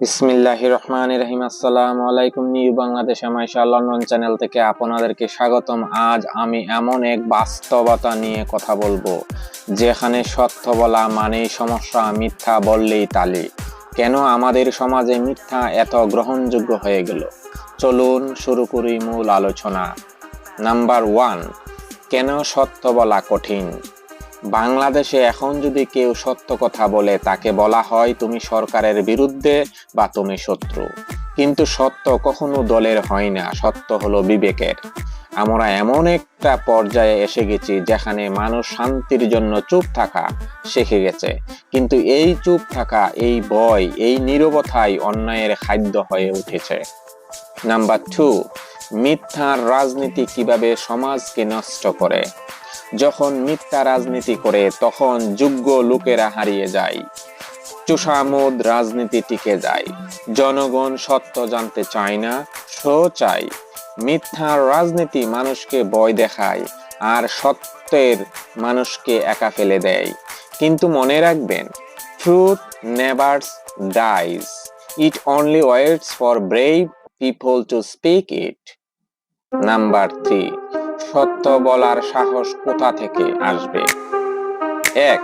বিসমিল্লাহ রহমান রহিম। আসসালামু আলাইকুম new Bangladesh Maisha London channel থেকে আপনাদেরকে স্বাগতম। আজ আমি এমন এক বাস্তবতা নিয়ে কথা বলব, যেখানে সত্য বলা মানেই সমস্যা, মিথ্যা বললেই তালি। কেন আমাদের সমাজে মিথ্যা এত গ্রহণযোগ্য হয়ে গেল? চলুন শুরু করি মূল আলোচনা। নাম্বার ওয়ান, কেন সত্য বলা কঠিন? বাংলাদেশে এখন যদি কেউ সত্য কথা বলে, তাকে বলা হয় তুমি সরকারের বিরুদ্ধে বা তুমি শত্রু। কিন্তু সত্য কখনো দলের হয় না, সত্য হলো বিবেকের। আমরা এমন একটা পর্যায়ে এসে গেছি যেখানে মানুষ শান্তির জন্য চুপ থাকা শিখে গেছে। কিন্তু এই চুপ থাকা, এই বয় এই নীরবতাই অন্যায়ের খাদ্য হয়ে উঠেছে। নাম্বার টু মিথ্যার রাজনীতি কীভাবে সমাজকে নষ্ট করে? যখন মিথ্যা রাজনীতি করে, তখন যোগ্য লোকেরা হারিয়ে যায়। চুষামুদ রাজনীতি টিকে যায়। জনগণ সত্য জানতে চায় না শো চাই মিথ্যার রাজনীতি মানুষকে ভয় দেখায় আর সত্যের মানুষকে একা ফেলে দেয়। কিন্তু মনে রাখবেন truth nevers dies it only waits for brave people to speak it number three সত্য বলার সাহস কোথা থেকে আসবে? এক,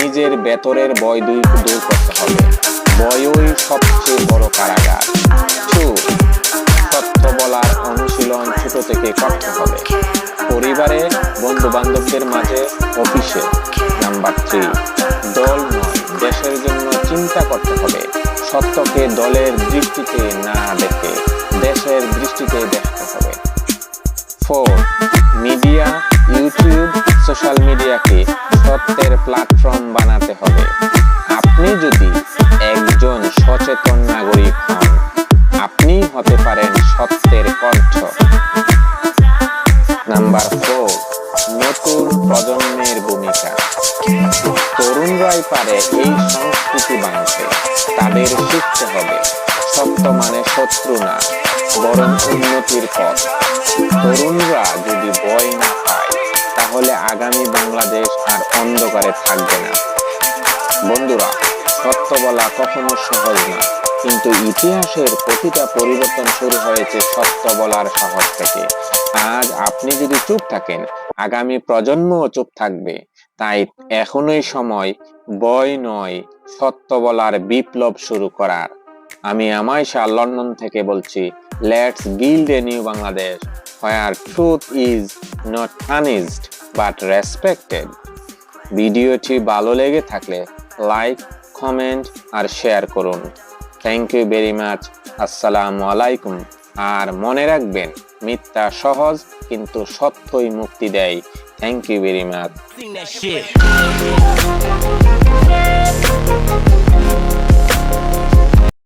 নিজের ভেতরের বয় দুই দূর করতে হবে। বয়ই সবচেয়ে বড় কারাগার। টু সত্য বলার অনুশীলন ছোট থেকে করতে হবে। পরিবারে বন্ধু বান্ধবদের মাঝে, অফিসে। নাম্বার থ্রি, দল নয়, দেশের জন্য চিন্তা করতে হবে। সত্যকে দলের দৃষ্টিতে না দেখে দেশের দৃষ্টিতে দেখতে হবে। ফোর, মিডিয়া, ইউটিউব, সোশ্যাল মিডিয়াকে সত্যের প্ল্যাটফর্ম বানাতে হবে। আপনি যদি একজন সচেতন নাগরিক হন আপনি হতে পারেন সত্যের কণ্ঠ। নাম্বার ফোর, নতুন প্রজন্মের ভূমিকা। তরুণরাই পারে এই সংস্কৃতি বানাতে, তাদের শিখতে হবে। সত্য মানে শত্রু না, বরং উন্নতির পথ। তরুণরা যদি বই না পায়, তাহলে আগামী বাংলাদেশ আর অন্ধকারে থাকবে না। বন্ধুরা, সত্য বলা কখনো সহজ না, কিন্তু ইতিহাসের প্রতিটা পরিবর্তন শুরু হয়েছে সত্য বলার সাহস থেকে। আজ আপনি যদি চুপ থাকেন, আগামী প্রজন্মও চুপ থাকবে। তাই এখনই সময় বই নয়, সত্য বলার বিপ্লব শুরু করার। আমি আমায়শা লন্ডন থেকে বলছি let's build a new Bangladesh where truth is not punished but respected ভিডিওটি ভালো লেগে থাকলে লাইক কমেন্ট আর শেয়ার করুন। থ্যাংক ইউ ভেরি মাচ আসসালামু আলাইকুম। আর মনে রাখবেন, মিথ্যা সহজ কিন্তু সত্যই মুক্তি দেয়। Thank you very much.